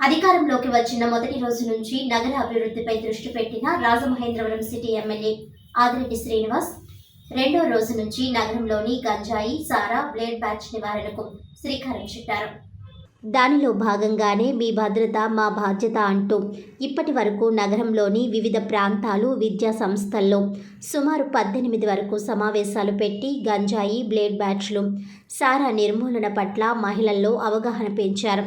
అధికారంలోకి వచ్చిన మొదటి రోజు నుంచి నగర అభివృద్ధిపై దృష్టి పెట్టిన రాజమహేంద్రవరం సిటీ ఎమ్మెల్యే ఆదిరెడ్డి శ్రీనివాస్ రెండో రోజు నుంచి నగరంలోని గంజాయి సారా బ్లేడ్ బ్యాచ్ నివారణకు శ్రీకారం చుట్టారు. దానిలో భాగంగానే మీ భద్రత మా బాధ్యత అంటూ ఇప్పటి వరకు నగరంలోని వివిధ ప్రాంతాలు విద్యా సంస్థల్లో సుమారు పద్దెనిమిది వరకు సమావేశాలు పెట్టి గంజాయి బ్లేడ్ బ్యాచ్లు సారా నిర్మూలన పట్ల మహిళల్లో అవగాహన పెంచారు.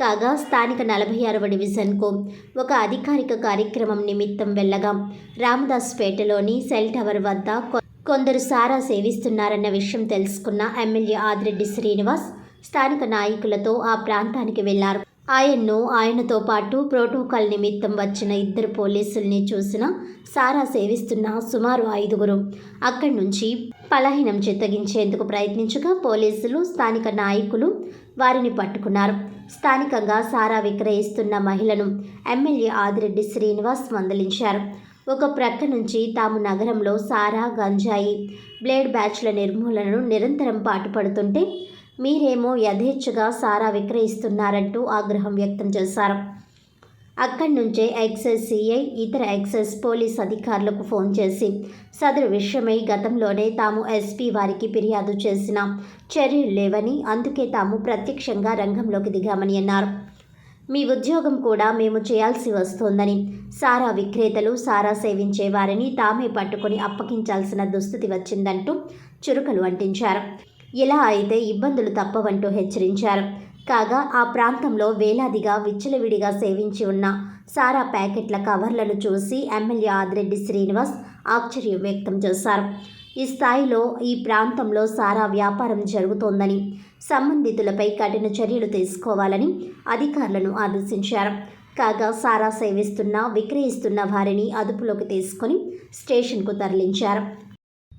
కాగా స్థానిక నలభై ఆరవ డివిజన్కు ఒక అధికారిక కార్యక్రమం నిమిత్తం వెళ్ళగా రామదాస్పేటలోని సెల్ టవర్ వద్ద కొ- కొందరు సారా సేవిస్తున్నారన్న విషయం తెలుసుకున్న ఎమ్మెల్యే ఆదిరెడ్డి శ్రీనివాస్ స్థానిక నాయకులతో ఆ ప్రాంతానికి వెళ్ళారు. ఆయన్ను ఆయనతో పాటు ప్రోటోకాల్ నిమిత్తం వచ్చిన ఇద్దరు పోలీసుల్ని చూసిన సారా సేవిస్తున్న సుమారు ఐదుగురు. అక్కడి నుంచి పలహీనం చిత్తగించేందుకు ప్రయత్నించగా పోలీసులు స్థానిక నాయకులు వారిని పట్టుకున్నారు. స్థానికంగా సారా విక్రయిస్తున్న మహిళను ఎమ్మెల్యే ఆదిరెడ్డి శ్రీనివాస్ మందలించారు. ఒక ప్రక్క నుంచి తాము నగరంలో సారా గంజాయి బ్లేడ్ బ్యాచ్ల నిర్మూలనను నిరంతరం పాటుపడుతుంటే మీరేమో యథేచ్ఛగా సారా విక్రయిస్తున్నారంటూ ఆగ్రహం వ్యక్తం చేశారు. అక్కడి నుంచే ఎక్సైజ్ సిఐ ఇతర ఎక్సైజ్ పోలీస్ అధికారులకు ఫోన్ చేసి సదరు విషయమై గతంలోనే తాము ఎస్పీ వారికి ఫిర్యాదు చేసిన చర్యలు లేవని అందుకే తాము ప్రత్యక్షంగా రంగంలోకి దిగామని అన్నారు. మీ ఉద్యోగం కూడా మేము చేయాల్సి వస్తోందని సారా విక్రేతలు సారా సేవించే వారిని తామే పట్టుకొని అప్పగించాల్సిన దుస్థితి వచ్చిందంటూ చురుకలు అంటించారు. ఇలా అయితే ఇబ్బందులు తప్పవంటూ హెచ్చరించారు. కాగా ఆ ప్రాంతంలో వేలాదిగా విచ్చలవిడిగా సేవించి ఉన్న సారా ప్యాకెట్ల కవర్లను చూసి ఎమ్మెల్యే ఆదిరెడ్డి శ్రీనివాస్ ఆశ్చర్యం వ్యక్తం చేశారు. ఈ స్థాయిలో ఈ ప్రాంతంలో సారా వ్యాపారం జరుగుతోందని సంబంధితులపై కఠిన చర్యలు తీసుకోవాలని అధికారులను ఆదేశించారు. కాగా సారా సేవిస్తున్న విక్రయిస్తున్న వారిని అదుపులోకి తీసుకొని స్టేషన్కు తరలించారు.